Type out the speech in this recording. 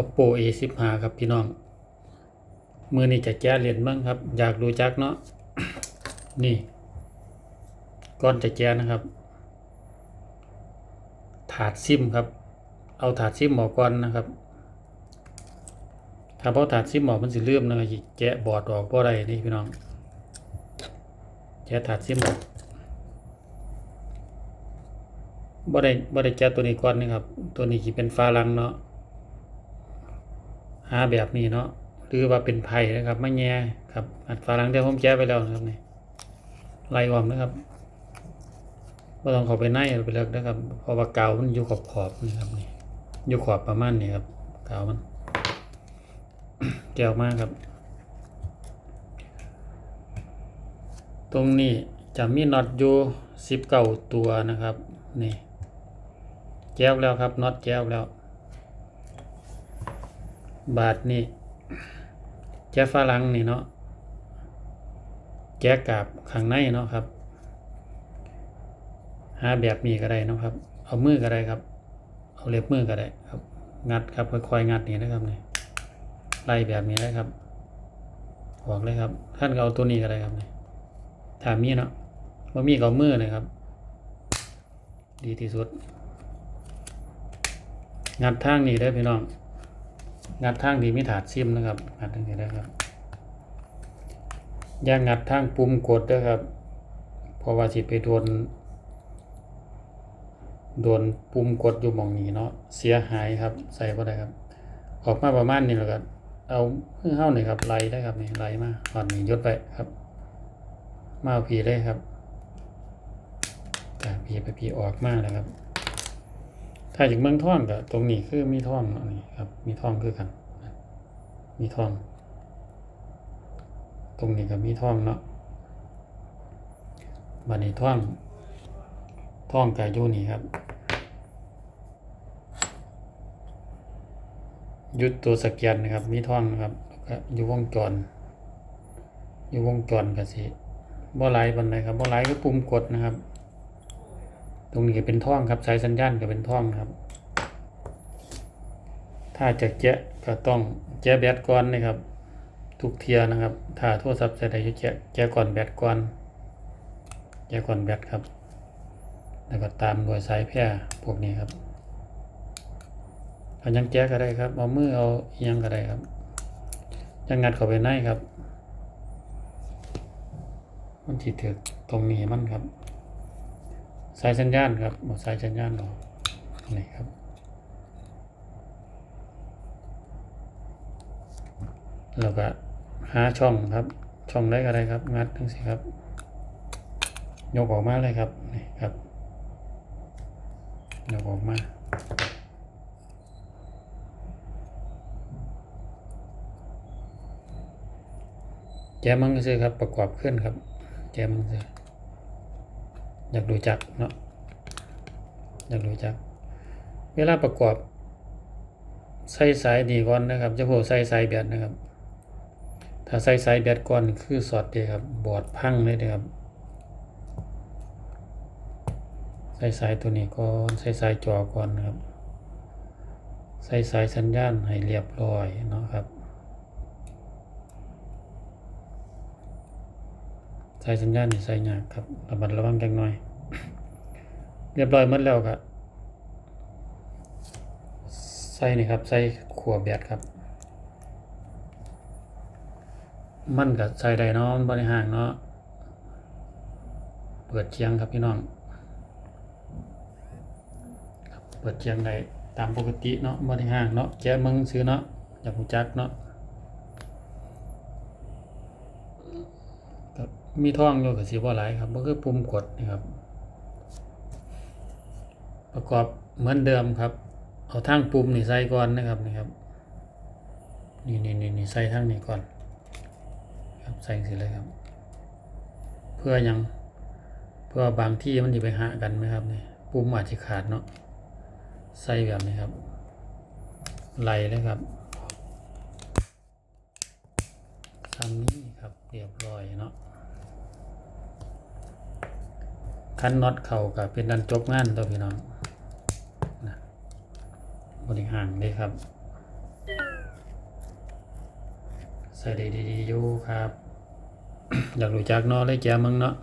oppo a 1 5ครับพี่น้อง มือนี้จะแก้เหรียญบ้างครับ อยากรู้จักเนาะ นี่ก้อนจะแก้นะครับ ถาดซิมครับ เอาถาดซิมออก่อนนะครับถ้าเพราะถาดซิมออกมันสิเลื่อมนะครับแกะบอร์ดออกเพราะอะไรนี่พี่น้องแกะถาดซิมออกบ่ได้บ่ได้แกะตัวนี้ก่อนนี่ครับ ตัวนี้สิเป็นฟ้าลังเนาะ หาแบบนี้เนาะหรือว่าเป็นไผ่นะครับไม่แง่ครับ อัดฟ้าลังเดี๋ยวผมแกะไปแล้วนะครับนี่ไล่ออกนะครับบ่ต้องเข้าไปในไปเลิกนะครับเพราะว่ากามันอยู่ขอบขอบนี่ครับนี่อยู่ขอบประมาณนี้ครับเกามันแกะออกมากครับ ตรงนี้จะมีน็อตอยู่สิบเก้าตัวนะครับนี่แก้วแล้วครับน็อตแก้วแล้ว บาทนี่แก้ฝรั่งนี่เนาะแก้กาบข้างในเนาะครับ หาแบบนี้ก็ได้เนาะครับ เอามือก็ได้ครับ เอาเล็บมือก็ได้ครับ งัดครับค่อยๆงัดนี่นะครับนี่ไล่แบบนี้นะครับออกเลยครับ ท่านก็เอาตัวนี้ก็ได้ครับนี่ถามมีเนาะว่ามีก็เอามือเลยครับ ดีที่สุด งัดทางนี้ได้พี่น้อง งัดทางนี้มีถาดซิมนะครับงัดทางนี้ได้ครับอย่างัดทางปุ่มกดเด้อครับเพราะว่าสิไปโดนโดนปุ่มกดอยู่หมองนี้เนาะเสียหายครับใส่บ่ได้ครับ ออกมาประมาณนี้แล้วก็เอาเพิ่งเข้าหน่อยครับไล่ได้ครับนี่ไล่มาตอนนี้ยศไปครับมาเอาผีเลยครับจากผีไปผีออกมาแล้วครับ ถ้าจากเมืองท่องก็ตรงนี้คือมีท่องนี่ครับ มีท่องคือกัน มีท่อง ตรงนี้ก็มีท่องเนาะบัดนี้ท่องท่องกาอยู่นี่ครับยุดตัวสแกนนะครับ มีท่องนะครับแล้วก็อยู่วงจร อยู่วงจรก็สิบ่หลายปานใดครับบ่หลายก็ปุ่มกดนะครับ รงนี้ก็เป็นท่องครับสายสัญญาณก็เป็นท่องครับ ถ้าจะแกะก็ต้องแกะแบตก่อนนะครับ ทุกเทียนะครับ ถ้าโทรศัพท์ใช้ได้จะแกะแกะก่อนแบตก่อนแกะก่อนแบตครับ แล้วก็ตามด้วยสายแพร่พวกนี้ครับเอายังแก้ก็ได้ครับเอามือเอาอิหยังก็ได้ครับยังงัดเข้าไปในครับ มันจิถึกตรงนี้มันครับ สายสัญญาณครับเอาสายสัญญาณออนี่ครับแล้วก็หาช่องครับ ช่องได้ก็ได้ครับ งัดทั้งสิครับ ยกออกมาเลยครับนี่ครับยกออกมาแจมังก็ซื้อครับประกอบขึ้นครับ แจมังซื้อ อยากดูจักเนาะอยากดูจัก เวลาประกอบใส่สายดีก่อนนะครับจะโผใส่สายแบตนะครับ ถ้าใส่สายแบตก่อนคือสอดเดีครับบอดพังเลยนะครับใส่สายตัวนี้ก่อนใส่สายจอก่อนนะครับใส่สายสัญญาณให้เรียบร้อยเนาะครับ สายสัญญาณนี่ใส่ยากครับระมัดระวังจังหน่อย เรียบร้อยหมดแล้วครับใส่นี่ครับใส่ขัวแบตครับ มันก็ใส่ได้เนาะมันบริหารเนาะเปิดเชียงครับพี่น้องเปิดเชียงได้ตามปกติเนาะบริหารเนาะแกะมึงซื้อเนาะอยากรู้จักเนาะก็ มีท่องอยู่กับสีบ่หลายครับก็คือปุ่มกดนะครับ ประกอบเหมือนเดิมครับ เอาทั้งปุ่มนี่ใส่ก่อนนะครับนี่ครับนี่นี่นี่นี่ใส่ทั้งนี้ก่อน ครับใส่สิเลยครับ เพื่อยังเพื่อบางที่มันจะไปหากันไหมครับนี่ปุ่มอาจจะขาดเนาะใส่แบบนี้ครับไหลเลยครับทำนี้ครับเรียบร้อยเนาะ คั้นน็อตเข่ากับเป็นดันจบงานตัวพี่น้องนะบริหารเลครับ ใส่ดีๆอยู่ครับ อยากรู้จักเนาะเลยแจมึงเนาะ